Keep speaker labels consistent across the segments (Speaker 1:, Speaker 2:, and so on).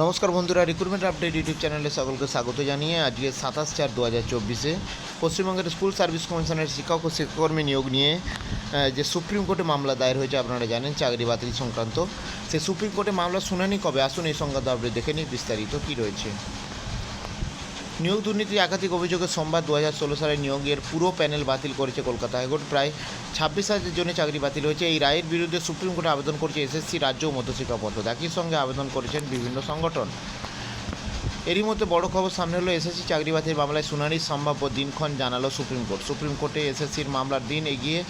Speaker 1: নমস্কার বন্ধুরা recruitment update YouTube চ্যানেলে সকলকে স্বাগত জানিয়ে আজকে সাতাশ চার দু হাজার চব্বিশে পশ্চিমবঙ্গের স্কুল সার্ভিস কমিশনের শিক্ষক ও শিক্ষকর্মী নিয়োগ নিয়ে যে সুপ্রিম কোর্টে মামলা দায়ের হয়েছে, আপনারা জানেন চাকরি বাতিল সংক্রান্ত। সেই সুপ্রিম কোর্টে মামলা শুনানি কবে? আসুন এই সংক্রান্ত আপনি দেখে নিই, বিস্তারিত কী রয়েছে। নিয়োগ দুর্নীতির একাধিক অভিযোগে সোমবার দু হাজার ষোলো সালে নিয়োগের পুরো প্যানেল বাতিল করেছে কলকাতা হাইকোর্ট। প্রায় ছাব্বিশ হাজার জনের চাকরি বাতিল হয়েছে। এই রায়ের বিরুদ্ধে সুপ্রিম কোর্টে আবেদন করেছে এসএসসি রাজ্য ও মধ্যশিক্ষা পর্ষদ একই সঙ্গে আবেদন করেছেন বিভিন্ন সংগঠন। এরই মধ্যে বড় খবর সামনে হলো এসএসসি চাকরি বাতিল মামলায় শুনানির সম্ভাব্য দিনক্ষণ জানালো সুপ্রিম কোর্ট। সুপ্রিম কোর্টে এসএসসির মামলার দিন এগিয়ে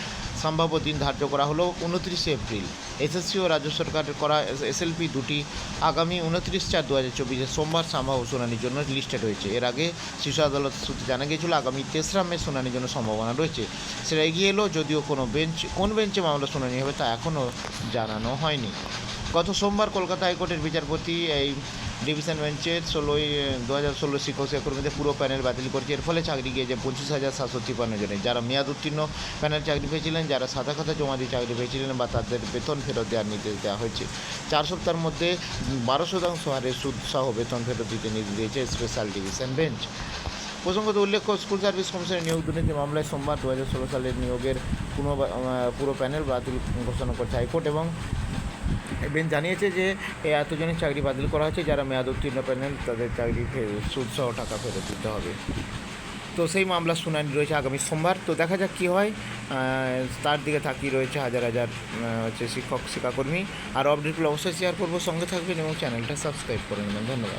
Speaker 1: সম্ভাব্য দিন ধার্য করা হলো উনত্রিশে এপ্রিল। এসএসসি ও রাজ্য সরকারের করা এসএলপি দুটি আগামী উনত্রিশ চার দু হাজার চব্বিশে সোমবার সম্ভাব্য শুনানির জন্য লিস্টেড হয়েছে এর আগে শিশু আদালত সূত্রে জানা গিয়েছিল, আগামী তেসরা মে শুনানির জন্য সম্ভাবনা রয়েছে। সেটা এগিয়ে এলো যদিও কোনো বেঞ্চ, কোন বেঞ্চে মামলা শুনানি হবে তা এখনও জানানো হয়নি। গত সোমবার কলকাতা হাইকোর্টের বিচারপতি এই ডিভিশন বেঞ্চের ষোলোই দু হাজার ষোলো শিক্ষক শিক্ষকর্মীদের পুরো প্যানেল বাতিল করেছে। এর ফলে চাকরি গিয়েছে পঁচিশ হাজার সাতশো তিপ্পান্ন জনের, যারা মেয়াদ উত্তীর্ণ প্যানেল চাকরি পেয়েছিলেন, যারা সাদা খাতা জমা দিয়ে চাকরি পেয়েছিলেন বা তাদের বেতন ফেরত দেওয়ার নির্দেশ দেওয়া হয়েছে। চার সপ্তাহের মধ্যে বারো শতাংশ হারে সুদ সহ বেতন ফেরত দিতে নির্দেশ দিয়েছে স্পেশাল ডিভিশন বেঞ্চ। প্রসঙ্গত উল্লেখ্য, স্কুল সার্ভিস কমিশনের নিয়োগ দুর্নীতি মামলায় সোমবার দু হাজার ষোলো সালের নিয়োগের পুনঃ পুরো প্যানেল বাতিল ঘোষণা করছে হাইকোর্ট এবং বেঞ্চ জানিয়েছে যে এতজনের চাকরি বাতিল করা হয়েছে, যারা মেয়াদ উত্তীর্ণ পেলেন, তাদের চাকরি সুদসহ টাকা ফেরত দিতে হবে। তো সেই মামলার শুনানি রয়েছে আগামী সোমবার। তো দেখা যাক কী হয়। তার দিকে তাকিয়ে রয়েছে হাজার হাজার হচ্ছে শিক্ষক, শিক্ষাকর্মী। আর আপডেটগুলো অবশ্যই শেয়ার করব। সঙ্গে থাকবেন এবং চ্যানেলটা সাবস্ক্রাইব করে নেবেন। ধন্যবাদ।